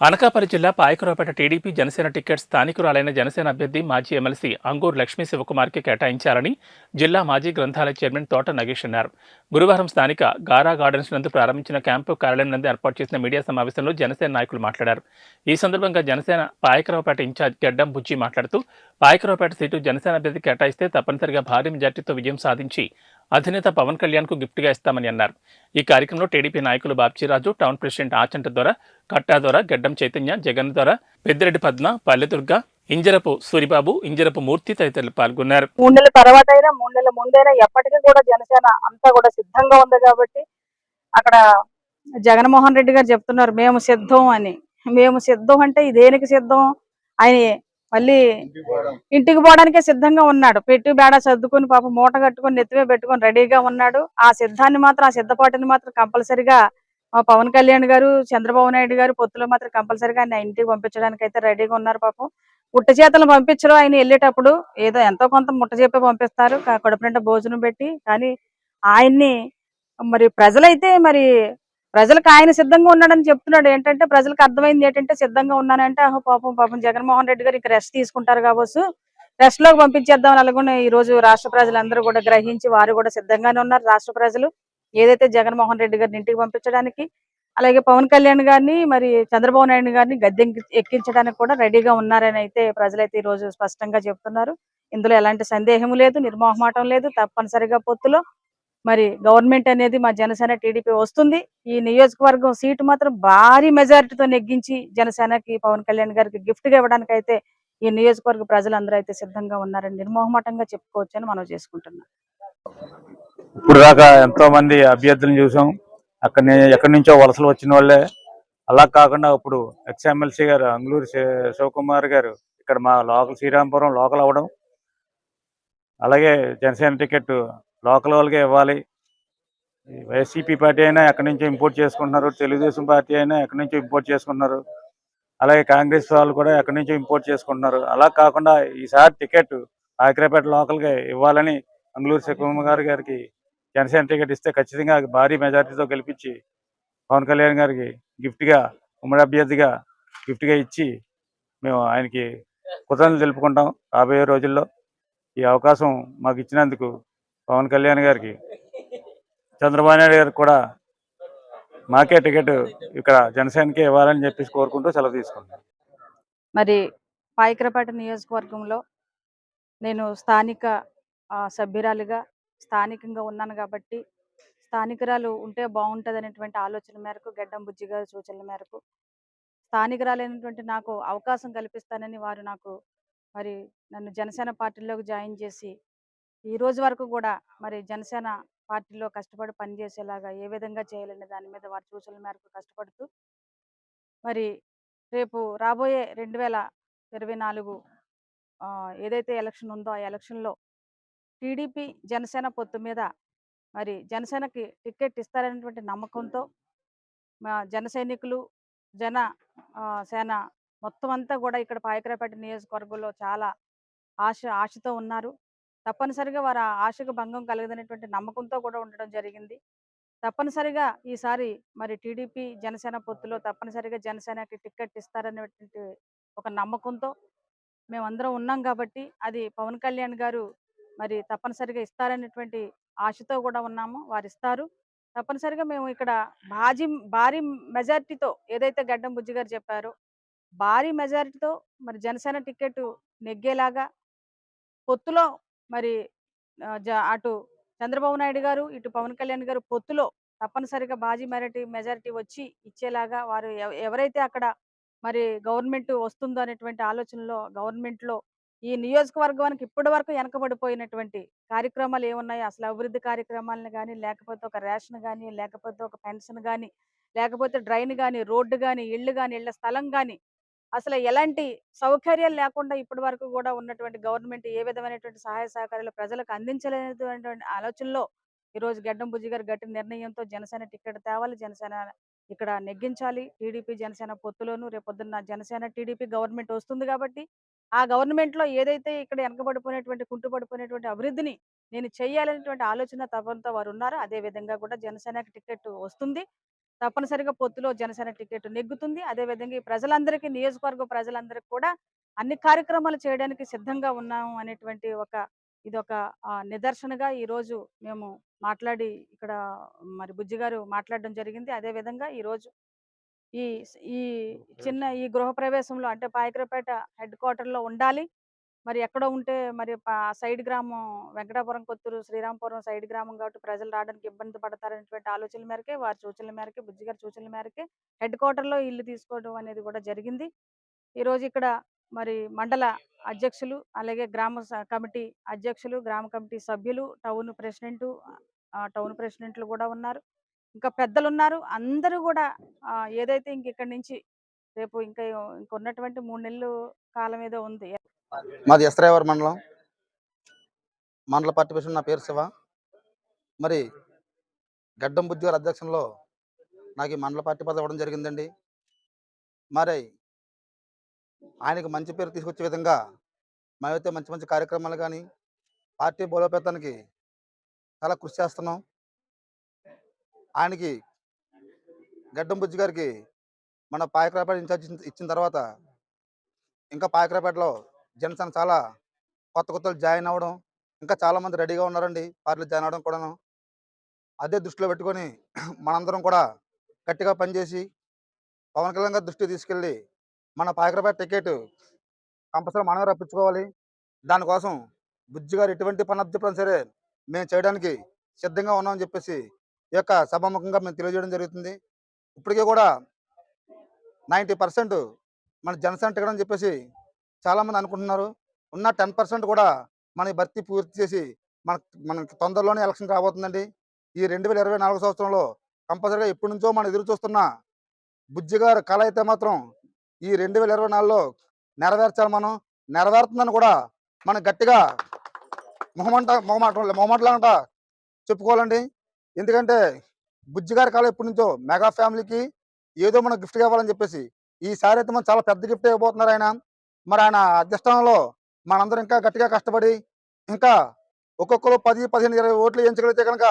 అనకాపల్లి జిల్లా Payakaraopeta TDP Janasena ticket స్థానికురాలైన జనసేన అభ్యర్థి మాజీ ఎమ్మెల్సీ అంగూర్ లక్ష్మీ శివకుమార్కి కేటాయించాలని జిల్లా మాజీ గ్రంథాలయ చైర్మన్ తోట నగేష్ అన్నారు. గురువారం స్థానిక గారా గార్డెన్స్ నందు ప్రారంభించిన క్యాంపు కార్యాలయం నందు ఏర్పాటు చేసిన మీడియా సమావేశంలో జనసేన నాయకులు మాట్లాడారు. ఈ సందర్భంగా జనసేన పాయకరావుపేట ఇన్ఛార్జ్ గడ్డం బుజ్జి మాట్లాడుతూ పాయకరావుపేట సీటు జనసేన అభ్యర్థి కేటాయిస్తే తప్పనిసరిగా భారీ మెజార్టీతో విజయం సాధించి అధినేత పవన్ కళ్యాణ్కు గిఫ్ట్గా ఇస్తామని అన్నారు. ఈ కార్యక్రమంలో టీడీపీ నాయకులు బాబ్జీరాజు టౌన్ ప్రెసిడెంట్ ఆచంట ద్వారా కట్టా ద్వారా గడ్డం చైతన్య జగన్ ద్వారా పెద్దిరెడ్డి పద్మ పల్లెదుర్గ ఇంజరపు సూరిబాబు ఇంజరపు మూర్తి తదితరులు పాల్గొన్నారు. మూడు నెలల తర్వాత అయినా మూడు నెలల ముందైనా ఎప్పటికీ కూడా జనసేన అంతా కూడా సిద్ధంగా ఉంది కాబట్టి అక్కడ జగన్మోహన్ రెడ్డి గారు చెప్తున్నారు మేము సిద్ధం అని. మేము సిద్ధం అంటే దేనికి సిద్ధం? ఆయన మళ్ళీ ఇంటికి పోవడానికే సిద్ధంగా ఉన్నాడు. పెట్టి బేడ సర్దుకుని పాప మూట కట్టుకొని నెత్తిమే పెట్టుకొని రెడీగా ఉన్నాడు. ఆ సిద్ధాన్ని మాత్రం ఆ సిద్ధపాటిని మాత్రం కంపల్సరిగా మా పవన్ కళ్యాణ్ గారు చంద్రబాబు నాయుడు గారు పొత్తులో మాత్రం కంపల్సరిగా ఆయన ఇంటికి పంపించడానికి అయితే రెడీగా ఉన్నారు పాపం. ముట్ట చేతలు పంపించరు. ఆయన వెళ్ళేటప్పుడు ఏదో ఎంతో కొంత ముట్ట చెప్పే పంపిస్తారు. కడుపు నిండా భోజనం పెట్టి. కానీ ఆయన్ని మరి ప్రజలైతే మరి ప్రజలకు ఆయన సిద్ధంగా ఉన్నాడని చెప్తున్నాడు. ఏంటంటే ప్రజలకు అర్థమైంది ఏంటంటే సిద్ధంగా ఉన్నానంటే ఆహో పాపం పాపం జగన్మోహన్ రెడ్డి గారు ఇక రెస్ట్ తీసుకుంటారు కావచ్చు. రెస్ట్లోకి పంపించేద్దాం అలాగే ఈ రోజు రాష్ట్ర ప్రజలందరూ కూడా గ్రహించి వారు కూడా సిద్ధంగానే ఉన్నారు. రాష్ట్ర ప్రజలు ఏదైతే జగన్మోహన్ రెడ్డి గారిని ఇంటికి పంపించడానికి అలాగే పవన్ కళ్యాణ్ గారిని మరి చంద్రబాబు నాయుడు గారిని గద్దె ఎక్కించడానికి కూడా రెడీగా ఉన్నారని అయితే ప్రజలైతే ఈ రోజు స్పష్టంగా చెప్తున్నారు. ఇందులో ఎలాంటి సందేహం లేదు నిర్మోహమాటం లేదు. తప్పనిసరిగా పొత్తులో మరి గవర్నమెంట్ అనేది మా జనసేన టీడీపీ వస్తుంది. ఈ నియోజకవర్గం సీటు మాత్రం భారీ మెజారిటీతో నెగ్గించి జనసేనకి పవన్ కళ్యాణ్ గారికి గిఫ్ట్గా ఇవ్వడానికి అయితే ఈ నియోజకవర్గ ప్రజలందరూ అయితే సిద్ధంగా ఉన్నారని నిర్మోహమాటంగా అని మనం చేసుకుంటున్నాం. ఇప్పుడు దాకా ఎంతో మంది అభ్యర్థులను చూసాం. అక్కడ ఎక్కడి నుంచో వలసలు వచ్చిన వాళ్ళే. అలా కాకుండా ఇప్పుడు ఎక్స్ఎమ్మెల్సీ గారు అంగులూరు శివకుమార్ గారు ఇక్కడ మా లోకల్ శ్రీరాంపురం లోకల్ అవ్వడం. అలాగే జనసేన టికెట్ లోకల్ వాళ్ళకే ఇవ్వాలి. వైసీపీ పార్టీ అయినా ఎక్కడి నుంచో ఇంపోర్ట్ చేసుకుంటున్నారు? తెలుగుదేశం పార్టీ అయినా ఎక్కడి నుంచో ఇంపోర్ట్ చేసుకుంటున్నారు? అలాగే కాంగ్రెస్ వాళ్ళు కూడా ఎక్కడి నుంచో ఇంపోర్ట్ చేసుకుంటున్నారు? అలా కాకుండా ఈసారి టికెట్ ఆకిరేపేట లోకల్గా ఇవ్వాలని అంగులూరు శివకుమార్ గారికి జనసేన టికెట్ ఇస్తే ఖచ్చితంగా భారీ మెజార్టీతో గెలిపించి పవన్ కళ్యాణ్ గారికి గిఫ్ట్గా ఉమ్మడి అభ్యర్థిగా గిఫ్ట్గా ఇచ్చి మేము ఆయనకి కృతజ్ఞతలు తెలుపుకుంటాం రాబోయే రోజుల్లో. ఈ అవకాశం మాకు ఇచ్చినందుకు పవన్ కళ్యాణ్ గారికి చంద్రబాబు నాయుడు గారికి కూడా మాకే టికెట్ ఇక్కడ జనసేనకే ఇవ్వాలని చెప్పేసి కోరుకుంటూ సెలవు తీసుకుంటాం మరి పాయకరపేట నియోజకవర్గంలో నేను స్థానిక సభ్యురాలుగా స్థానికంగా ఉన్నాను కాబట్టి స్థానికురాలు ఉంటే బాగుంటుంది అనేటువంటి ఆలోచన మేరకు గడ్డం బుజ్జి గారి సూచనల మేరకు స్థానికురాలైనటువంటి నాకు అవకాశం కల్పిస్తానని వారు నాకు మరి నన్ను జనసేన పార్టీలోకి జాయిన్ చేసి ఈ రోజు వరకు కూడా మరి జనసేన పార్టీలో కష్టపడి పనిచేసేలాగా ఏ విధంగా చేయాలనే దాని మీద వారి సూచనల మేరకు కష్టపడుతూ మరి రేపు రాబోయే రెండు వేల ఇరవై నాలుగు ఏదైతే ఎలక్షన్ ఉందో ఆ ఎలక్షన్లో టీడీపీ జనసేన పొత్తు మీద మరి జనసేనకి టికెట్ ఇస్తారనేటువంటి నమ్మకంతో మా జన సైనికులు జన సేన మొత్తం అంతా కూడా ఇక్కడ పాయకరాపేట నియోజకవర్గంలో చాలా ఆశ ఆశతో ఉన్నారు. తప్పనిసరిగా వారు ఆశకు భంగం కలగదనేటువంటి నమ్మకంతో కూడా ఉండడం జరిగింది. తప్పనిసరిగా ఈసారి మరి టీడీపీ జనసేన పొత్తులో తప్పనిసరిగా జనసేనకి టికెట్ ఇస్తారనేటువంటి ఒక నమ్మకంతో మేమందరం ఉన్నాం కాబట్టి అది పవన్ కళ్యాణ్ గారు మరి తప్పనిసరిగా ఇస్తారనేటువంటి ఆశతో కూడా ఉన్నాము. వారు ఇస్తారు తప్పనిసరిగా మేము ఇక్కడ భాజీ భారీ మెజారిటీతో ఏదైతే గడ్డం బుజ్జి గారు చెప్పారో భారీ మెజారిటీతో మరి జనసేన టికెట్ నెగ్గేలాగా పొత్తులో మరి జ- అటు చంద్రబాబు నాయుడు గారు ఇటు పవన్ కళ్యాణ్ గారు పొత్తులో తప్పనిసరిగా బాజీ మెజారిటీ మెజారిటీ వచ్చి ఇచ్చేలాగా వారు ఎవరైతే అక్కడ మరి గవర్నమెంట్ వస్తుందో అనేటువంటి ఆలోచనలో గవర్నమెంట్లో ఈ నియోజకవర్గానికి ఇప్పటి వరకు వెనకబడిపోయినటువంటి కార్యక్రమాలు ఏమున్నాయి? అసలు అభివృద్ధి కార్యక్రమాలను కానీ లేకపోతే ఒక రేషన్ కానీ లేకపోతే ఒక పెన్షన్ కానీ లేకపోతే డ్రైన్ కానీ రోడ్డు కానీ ఇళ్ళు కానీ ఇళ్ళ స్థలం కానీ అసలు ఎలాంటి సౌకర్యాలు లేకుండా ఇప్పటి వరకు కూడా ఉన్నటువంటి గవర్నమెంట్ ఏ విధమైనటువంటి సహాయ సహకారాలు ప్రజలకు అందించలేనటువంటి ఆలోచనలో ఈ రోజు గడ్డం బుజ్జి గారు గట్టి నిర్ణయంతో జనసేన టికెట్ తేవాలి జనసేన ఇక్కడ నెగ్గించాలి. టీడీపీ జనసేన పొత్తులోను రేపొద్దున్న జనసేన టీడీపీ గవర్నమెంట్ వస్తుంది కాబట్టి ఆ గవర్నమెంట్లో ఏదైతే ఇక్కడ వెనకబడిపోయినటువంటి కుంటుపడిపోయినటువంటి అభివృద్ధిని నేను చేయాలనేటువంటి ఆలోచన తపంతో వారు ఉన్నారు. అదే విధంగా కూడా జనసేనకి టికెట్ వస్తుంది. తప్పనిసరిగా పొత్తులో జనసేన టికెట్ నెగ్గుతుంది. అదేవిధంగా ఈ ప్రజలందరికీ నియోజకవర్గ ప్రజలందరికీ కూడా అన్ని కార్యక్రమాలు చేయడానికి సిద్ధంగా ఉన్నాము అనేటువంటి ఒక ఇదొక నిదర్శనగా ఈ రోజు మేము మాట్లాడి ఇక్కడ మరి బుజ్జి గారు మాట్లాడడం జరిగింది. అదే విధంగా ఈ రోజు ఈ ఈ చిన్న ఈ గృహ ప్రవేశంలో అంటే పాయకరపేట హెడ్ క్వార్టర్లో ఉండాలి. మరి ఎక్కడో ఉంటే మరి సైడ్ గ్రామం వెంకటాపురం కొత్తూరు శ్రీరాంపురం సైడ్ గ్రామం కాబట్టి ప్రజలు రావడానికి ఇబ్బంది పడతారనేటువంటి ఆలోచన మేరకే వారి సూచనల మేరకే బుజ్జి గారి సూచనల మేరకే హెడ్ క్వార్టర్లో ఇల్లు తీసుకోవడం అనేది కూడా జరిగింది. ఈ రోజు ఇక్కడ మరి మండల అధ్యక్షులు అలాగే గ్రామ స- కమిటీ అధ్యక్షులు గ్రామ కమిటీ సభ్యులు టౌన్ ప్రెసిడెంట్ టౌన్ ప్రెసిడెంట్లు కూడా ఉన్నారు. ఇంకా పెద్దలు ఉన్నారు అందరూ కూడా ఏదైతే ఇంక ఇక్కడి నుంచి రేపు ఇంకా ఇంక ఉన్నటువంటి మూడు నెలలు కాలం ఏదో ఉంది. మాది ఎస్రాయవరం మండలం. మండల పార్టీ నా పేరు శివ. మరి గడ్డం బుద్ధిగారు అధ్యక్షంలో నాకు ఈ మండల పార్టీ పదవి ఇవ్వడం జరిగిందండి. మరి ఆయనకు మంచి పేరు తీసుకొచ్చే విధంగా మేమైతే మంచి మంచి కార్యక్రమాలు కానీ పార్టీ బలోపేతానికి చాలా కృషి చేస్తున్నాం. ఆయనకి గడ్డం బుజ్జి గారికి మన పాయకరాపేట ఇన్ఛార్జ్ ఇచ్చిన తర్వాత ఇంకా పాయకరాపేటలో జనసేన చాలా కొత్త కొత్తలు జాయిన్ అవ్వడం ఇంకా చాలామంది రెడీగా ఉన్నారండి. పార్టీలో జాయిన్ అవ్వడం కూడాను. అదే దృష్టిలో పెట్టుకొని మనందరం కూడా గట్టిగా పనిచేసి పవన్ కళ్యాణ్ గారి దృష్టికి తీసుకెళ్ళి మన పాయకరపేట టికెట్ కంపల్సరీ మనమే రప్పించుకోవాలి. దానికోసం బుజ్జి గారు ఎటువంటి పని అభ్యర్థం సరే మేము చేయడానికి సిద్ధంగా ఉన్నామని చెప్పేసి ఈ యొక్క సభాముఖంగా మేము తెలియజేయడం జరుగుతుంది. ఇప్పటికీ కూడా నైంటీ పర్సెంట్ మన జనసేన టికెట్ అని చెప్పేసి చాలామంది అనుకుంటున్నారు. ఉన్న టెన్ పర్సెంట్ కూడా మన భర్తీ పూర్తి చేసి మన మనకి తొందరలోనే ఎలక్షన్ రాబోతుందండి. ఈ రెండు వేల ఇరవై నాలుగు సంవత్సరంలో కంపల్సరీగా ఎప్పటి నుంచో మనం ఎదురు చూస్తున్న బుజ్జిగారు కళ అయితే మాత్రం ఈ రెండు వేల ఇరవై నాలుగులో నెరవేర్చాలి మనం. నెరవేరుతుందని కూడా మనం గట్టిగా మొహమంట మొహమాట మొహమాటలంట చెప్పుకోవాలండి. ఎందుకంటే బుజ్జి గారి కళ ఎప్పటి నుంచో మెగా ఫ్యామిలీకి ఏదో మనం గిఫ్ట్ ఇవ్వాలని చెప్పేసి ఈసారి అయితే మనం చాలా పెద్ద గిఫ్ట్ ఇవ్వబోతున్నారు ఆయన. మరి ఆయన అధ్యక్షంలో మనందరం ఇంకా గట్టిగా కష్టపడి ఇంకా ఒక్కొక్కరు పది పదిహేను ఇరవై ఓట్లు ఎంచగలిగితే కనుక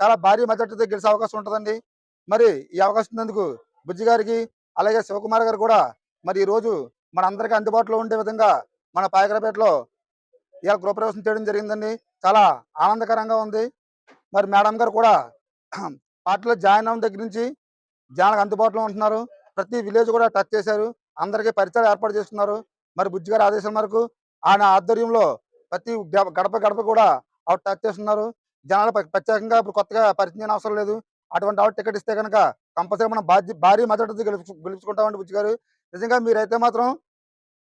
చాలా భారీ మెజార్టీతో గెలిచే అవకాశం ఉంటుందండి. మరి ఈ అవకాశం ఉన్నందుకు బుజ్జి గారికి అలాగే శివకుమార్ గారు కూడా మరి ఈ రోజు మనందరికీ అందుబాటులో ఉండే విధంగా మన పాయకరపేటలో ఇవాళ గృహప్రవేశం చేయడం జరిగిందండి. చాలా ఆనందకరంగా ఉంది. మరి మేడం గారు కూడా పార్టీలో జాయిన్ అవ్వడం దగ్గర నుంచి జనాలకు అందుబాటులో ఉంటున్నారు. ప్రతి విలేజ్ కూడా టచ్ చేశారు. అందరికీ పరిచయాలు ఏర్పాటు చేస్తున్నారు. మరి బుజ్జి గారి ఆదేశం మేరకు ఆయన ఆధ్వర్యంలో ప్రతి గ- గడప గడప కూడా ఆవిడ టచ్ చేస్తున్నారు. జనాలు ప్రత్యేకంగా ఇప్పుడు కొత్తగా పరిచయం అవసరం లేదు. అటువంటి ఆవిడ టికెట్ ఇస్తే కనుక కంపల్సరీ మనం బాధ్య భారీ మద్దతు గెలుచు గెలుచుకుంటామండి బుజ్జి గారు. నిజంగా మీరైతే మాత్రం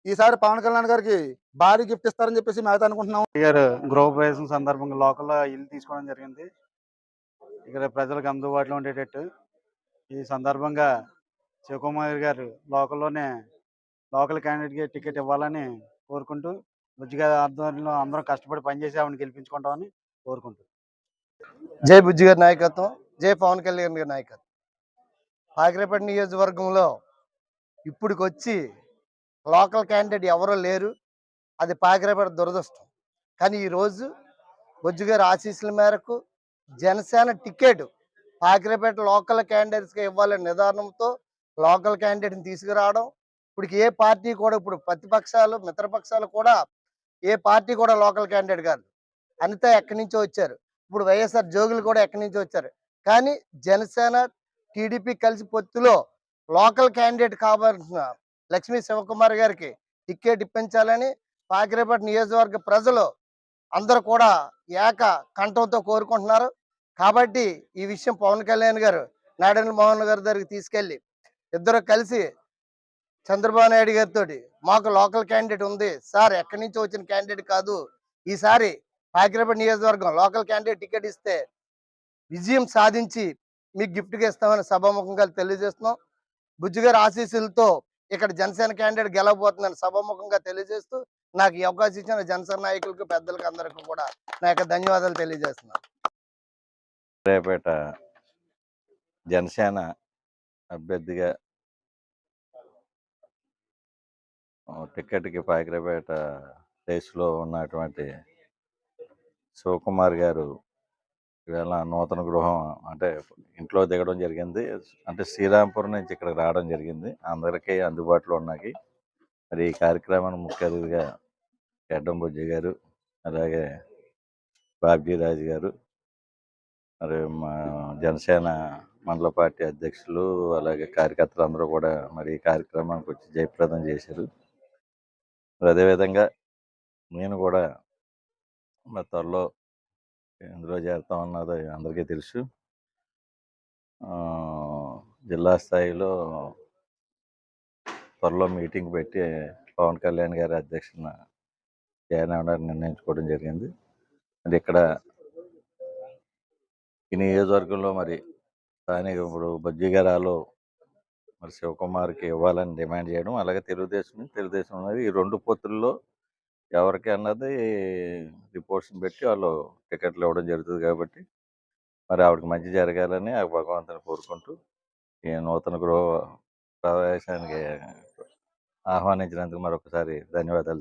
ఈసారి పవన్ కళ్యాణ్ గారికి భారీ గిఫ్ట్ ఇస్తారని చెప్పేసి మేమైతే అనుకుంటున్నాం. గారు గృహప్రవేశం సందర్భంగా లోకల్ ఇల్లు తీసుకోవడం జరిగింది. ఇక్కడ ప్రజలకు అందుబాటులో ఉండేటట్టు ఈ సందర్భంగా శివకుమార్ గారు లోకల్లోనే లోకల్ క్యాండిడేట్కి టికెట్ ఇవ్వాలని కోరుకుంటూ బుజ్జిగారి ఆధ్వర్యంలో అందరం కష్టపడి పనిచేసి ఆవిడని గెలిపించుకుంటామని కోరుకుంటూ. జై బుజ్జిగారి నాయకత్వం జై పవన్ కళ్యాణ్ గారి నాయకత్వం. పాకిరేపేట నియోజకవర్గంలో ఇప్పటికొచ్చి లోకల్ క్యాండిడేట్ ఎవరో లేరు. అది పాకిరేపేట దురదృష్టం. కానీ ఈరోజు బుజ్జిగారి ఆశీస్సుల మేరకు జనసేన టికెట్ పాకిరేపేట లోకల్ క్యాండిడేట్స్కి ఇవ్వాలనే నిర్ధారణంతో లోకల్ క్యాండిడేట్ని తీసుకురావడం ఇప్పుడు ఏ పార్టీ కూడా ఇప్పుడు ప్రతిపక్షాలు మిత్రపక్షాలు కూడా ఏ పార్టీ కూడా లోకల్ క్యాండిడేట్ కాదు. అనిత ఎక్కడి నుంచో వచ్చారు. ఇప్పుడు వైఎస్ఆర్ జోగులు కూడా ఎక్కడి నుంచో వచ్చారు. కానీ జనసేన టీడీపీ కలిసి పొత్తులో లోకల్ క్యాండిడేట్ కావాల్సిన లక్ష్మీ శివకుమార్ గారికి టిక్కెట్ ఇప్పించాలని పాకిరేపేట నియోజకవర్గ ప్రజలు అందరూ కూడా ఏక కంఠంతో కోరుకుంటున్నారు. కాబట్టి ఈ విషయం పవన్ కళ్యాణ్ గారు నారాయణ మోహన్ గారి దగ్గరికి తీసుకెళ్ళి ఇద్దరు కలిసి చంద్రబాబు నాయుడు గారితో మాకు లోకల్ క్యాండిడేట్ ఉంది. సార్ ఎక్కడి నుంచి వచ్చిన క్యాండిడేట్ కాదు. ఈసారి పాకిరేపేట నియోజకవర్గం లోకల్ క్యాండిడేట్ టికెట్ ఇస్తే విజయం సాధించి మీకు గిఫ్ట్గా ఇస్తామని సభాముఖంగా తెలియజేస్తున్నాం. బుజ్జిగారి ఆశీస్సులతో ఇక్కడ జనసేన క్యాండిడేట్ గెలవబోతుందని సభాముఖంగా తెలియజేస్తూ నాకు ఈ అవకాశం ఇచ్చిన జనసేన నాయకులకు పెద్దలకు అందరికీ కూడా నా యొక్క ధన్యవాదాలు తెలియజేస్తున్నాను రేపేట జనసేన అభ్యర్థిగా ఆ, టికెట్కి పాకిరేపేట రేసులో ఉన్నటువంటి శివకుమార్ గారు ఈవేళ నూతన గృహం అంటే ఇంట్లో దిగడం జరిగింది. అంటే శ్రీరాంపురం నుంచి ఇక్కడికి రావడం జరిగింది. అందరికీ అందుబాటులో ఉన్నాయి. మరి ఈ కార్యక్రమాన్ని ముఖ్య అతిథిగా గడ్డం బుజ్జి గారు అలాగే బాబ్జీ రాజు గారు మరి మా జనసేన మండల పార్టీ అధ్యక్షులు అలాగే కార్యకర్తలు అందరూ కూడా మరి ఈ కార్యక్రమానికి వచ్చి జయప్రదం చేశారు. మరి అదేవిధంగా నేను కూడా మరి త్వరలో ఎందులో చేరుతా ఉన్నది అందరికీ తెలుసు. జిల్లా స్థాయిలో త్వరలో మీటింగ్ పెట్టి పవన్ కళ్యాణ్ గారి అధ్యక్షన జాయిన్ అవ్వడానికి నిర్ణయించుకోవడం జరిగింది. అంటే ఇక్కడ ఈ నియోజకవర్గంలో మరి స్థానిక ఇప్పుడు బజ్జీగరాలో మరి శివకుమార్కి ఇవ్వాలని డిమాండ్ చేయడం అలాగే తెలుగుదేశం తెలుగుదేశం అనేది ఈ రెండు పొత్తుల్లో ఎవరికి అన్నది రిపోర్ట్స్ని పెట్టి వాళ్ళు టికెట్లు ఇవ్వడం జరుగుతుంది కాబట్టి మరి ఆవిడకి మంచి జరగాలని ఆ భగవంతుని కోరుకుంటూ ఈ నూతన గృహ ప్రవేశానికి ఆహ్వానించినందుకు మరొకసారి ధన్యవాదాలు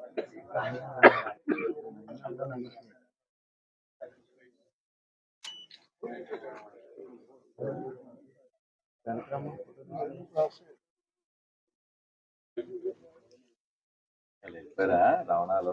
తెలుపుకుంటున్నాం రవణాలు